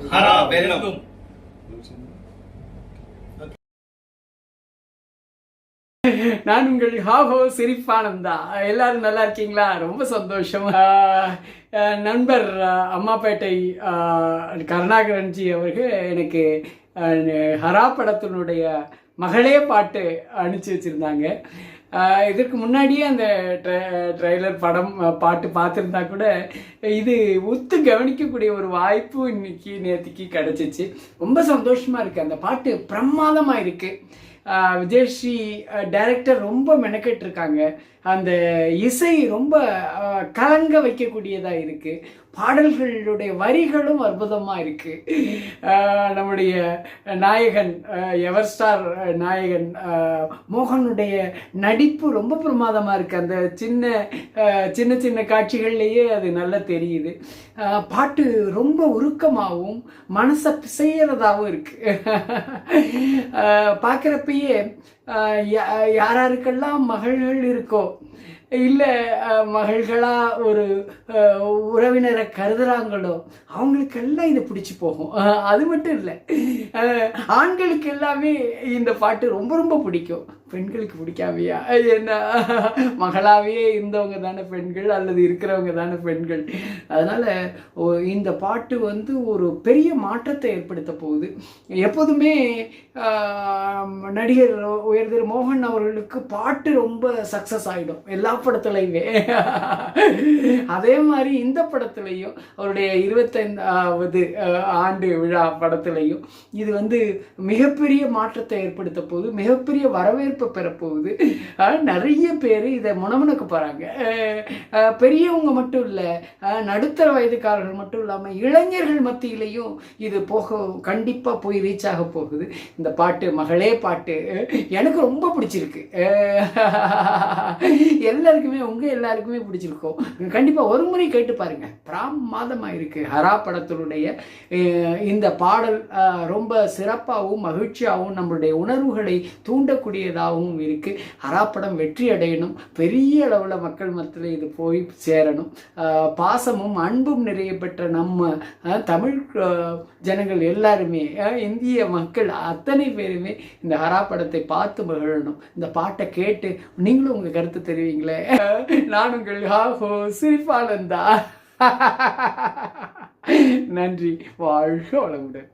ஹரா வெல்லும் நான் உங்கள் ஹாஹோ சிரிப்பானந்தா எல்லாரும் நல்லா இருக்கீங்களா? ரொம்ப சந்தோஷம். நண்பர் அம்மாப்பேட்டை ஆஹ், கருணாகரன்ஜி அவர்கள் எனக்கு ஹரா படத்தினுடைய மகளே பாட்டு அனுப்பிச்சி வச்சுருந்தாங்க. இதற்கு முன்னாடியே அந்த ட்ரெய்லர் படம் பாட்டு பார்த்துருந்தா கூட இது ஒத்து கவனிக்கக்கூடிய ஒரு வாய்ப்பு இன்னைக்கு நேற்றுக்கு கிடச்சிச்சு. ரொம்ப சந்தோஷமாக இருக்குது அந்த பாட்டு பிரமாதமாக இருக்குது ஆஹ் விஜயஸ்ரீ டைரக்டர் ரொம்ப மெனக்கெட்டு இருக்காங்க அந்த இசை ரொம்ப கலங்க வைக்கக்கூடியதாக இருக்குது பாடல்களுடைய வரிகளும் அற்புதமாக இருக்குது நம்முடைய நாயகன் எவர் ஸ்டார் நாயகன் ஆஹ் மோகனுடைய நடிப்பு ரொம்ப பிரமாதமாக இருக்குது அந்த சின்ன சின்ன சின்ன காட்சிகள்லேயே அது நல்லா தெரியுது. பாட்டு ரொம்ப உருக்கமாகவும் மனசை பிசையிறதாகவும் இருக்குது பார்க்குறப்பயே யாராருக்கெல்லாம் மகள்கள் இருக்கோ இல்லை மகள்களாக ஒரு உறவினரை கருதுறாங்களோ அவங்களுக்கெல்லாம் இது பிடிச்சி போகும். அது மட்டும் இல்லை. ஆண்களுக்கு எல்லாமே இந்த பாட்டு ரொம்ப ரொம்ப பிடிக்கும். பெண்களுக்கு பிடிக்காமையா? என்ன? மகளாகவே இருந்தவங்க தானே பெண்கள் அல்லது இருக்கிறவங்க தானே பெண்கள். அதனால் இந்த பாட்டு வந்து ஒரு பெரிய மாற்றத்தை ஏற்படுத்த போகுது. எப்போதுமே ஆஹ், நடிகர் உயர்திரு மோகன் அவர்களுக்கு பாட்டு ரொம்ப சக்ஸஸ் ஆகிடும் எல்லா படத்துலையுமே. அதே மாதிரி இந்த படத்துலையும் அவருடைய இருபத்தைந்தாவது ஆண்டு விழா படத்துலையும் இது வந்து மிகப்பெரிய மாற்றத்தை ஏற்படுத்த போகுது மிகப்பெரிய வரவேற்பை பெறப்போகுது ஆஹ், நிறைய பேர் இதை முனமுனக்க போகிறாங்க பெரியவங்க மட்டும் இல்லை நடுத்தர வயதுக்காரர்கள் மட்டும் இல்லாமல் இளைஞர்கள் மத்தியிலையும் இது போக கண்டிப்பாக போய் ரீச் ஆக போகுது. இந்த பாட்டு மகளே பாட்டு எனக்கு ரொம்ப பிடிச்சிருக்கு. எல்லாருக்குமே உங்கள் எல்லாருக்குமே பிடிச்சிருக்கோம். கண்டிப்பாக ஒரு முறை கேட்டு பிராம் பிரமாதமாக இருக்குது ஹரா படத்தினுடைய இந்த பாடல் ரொம்ப சிறப்பாகவும் மகிழ்ச்சியாகவும் நம்மளுடைய உணர்வுகளை தூண்டக்கூடியதாகவும் இருக்குது ஹரா படம் வெற்றி அடையணும். பெரிய அளவில் மக்கள் மத்தியில் இது போய் சேரணும். பாசமும் அன்பும் நிறைய பெற்ற நம்ம தமிழ் ஜனங்கள் எல்லாருமே இந்திய மக்கள் அத்தனை பேருமே இந்த ஹரா படத்தை பார்த்து மகிழணும். இந்த பாட்டை கேட்டு நீங்களும் உங்கள் கருத்து தெரிவிங்களே? நான் உங்கள் ஹாஹோ சிரிப்பானந்தா நன்றி. வாழ்க வளமுடன்.